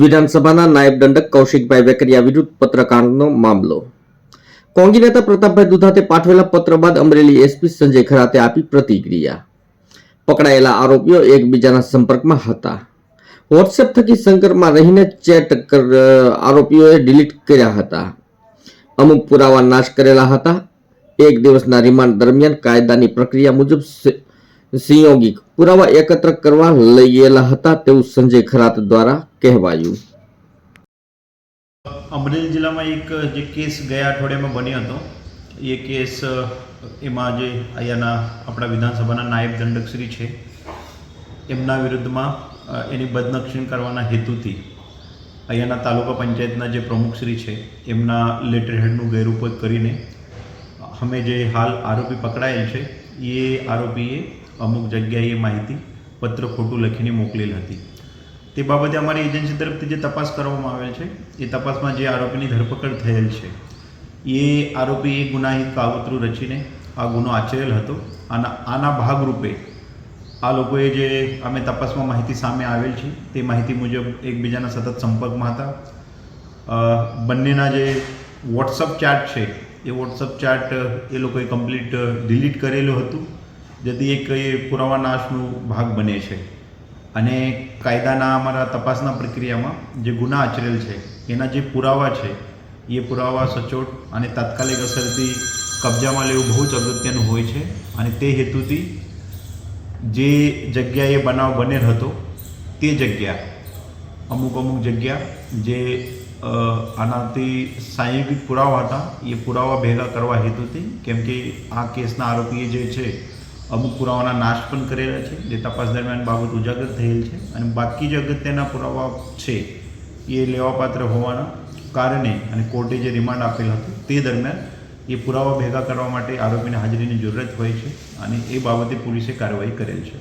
વિધાનસભાના નાયબ દંડક કૌશિકભાઈ વેકરિયા વિરુદ્ધ પત્રકારનો મામલો. કોંગી નેતા પ્રતાપભાઈ દુધાતે પાઠવેલા પત્ર બાદ અમરેલી એસપી સંજય ખરાતે આપી પ્રતિક્રિયા. પકડાયેલા આરોપીઓ એકબીજાના સંપર્કમાં હતા. વોટ્સએપ થકી સંકરમાં રહીને ચેટ આરોપીઓએ ડિલીટ કર્યા હતા. અમુક પુરાવા નાશ કરેલા હતા. એક દિવસના રિમાન્ડ દરમિયાન કાયદાની પ્રક્રિયા મુજબ સંયોગિક પુરાવા એકત્ર કરવા લઈ ગયેલા હતા તેવું સંજય ખરાત દ્વારા કહેવાયું. અમરેલી જિલ્લામાં એક જે કેસ ગયા અઠવાડિયામાં બન્યો હતો, એ કેસ એમાં જે અહીંયાના આપણા વિધાનસભાના નાયબ દંડકશ્રી છે, એમના વિરુદ્ધમાં એની બદનક્ષીણ કરવાના હેતુથી અહીંયાના તાલુકા પંચાયતના જે પ્રમુખશ્રી છે, એમના લેટર હેડનું ગેરઉપયોગ કરીને અમે જે હાલ આરોપી પકડાયેલ છે, એ આરોપીએ અમુક જગ્યાએ માહિતી પત્ર ખોટું લખીને મોકલેલ હતી. તે બાબતે અમારી એજન્સી તરફથી જે તપાસ કરવામાં આવેલ છે, એ તપાસમાં જે આરોપીની ધરપકડ થયેલ છે, એ આરોપી એ ગુનાહિત કાવતરું રચીને આ ગુનો આચરેલ હતો. અને આના ભાગરૂપે આ લોકોએ જે અમે તપાસમાં માહિતી સામે આવેલ છે, તે માહિતી મુજબ એકબીજાના સતત સંપર્કમાં હતા. બંનેના જે વોટ્સઅપ ચાટ છે, એ વોટ્સઅપ ચાટ એ લોકોએ કમ્પ્લીટ ડિલીટ કરેલું હતું. જેથી એક એ પુરાવા નાશનું ભાગ બને છે. અને કાયદાના અમારા તપાસના પ્રક્રિયામાં જે ગુના આચરેલ છે, એના જે પુરાવા છે, એ પુરાવા સચોટ અને તાત્કાલિક અસરથી કબજામાં લેવું બહુ જ અગત્યનું હોય છે. અને તે હેતુથી જે જગ્યાએ બનાવ બનેલ હતો, તે જગ્યા, અમુક અમુક જગ્યા જે આનાથી સાંયોગિક પુરાવા હતા, એ પુરાવા ભેગા કરવા હેતુથી, કેમ કે આ કેસના આરોપીએ જે છે અમુક પુરાવાના નાશ પણ કરેલા છે, જે તપાસ દરમિયાન બાબત ઉજાગર થયેલ છે અને બાકી જે અગત્યના પુરાવા છે એ લેવાપાત્ર હોવાના કારણે અને કોર્ટે જે રિમાન્ડ આપેલ હતું તે દરમિયાન એ પુરાવા ભેગા કરવા માટે આરોપીને હાજરીની જરૂરત હોય છે અને એ બાબતે પોલીસે કાર્યવાહી કરેલ છે.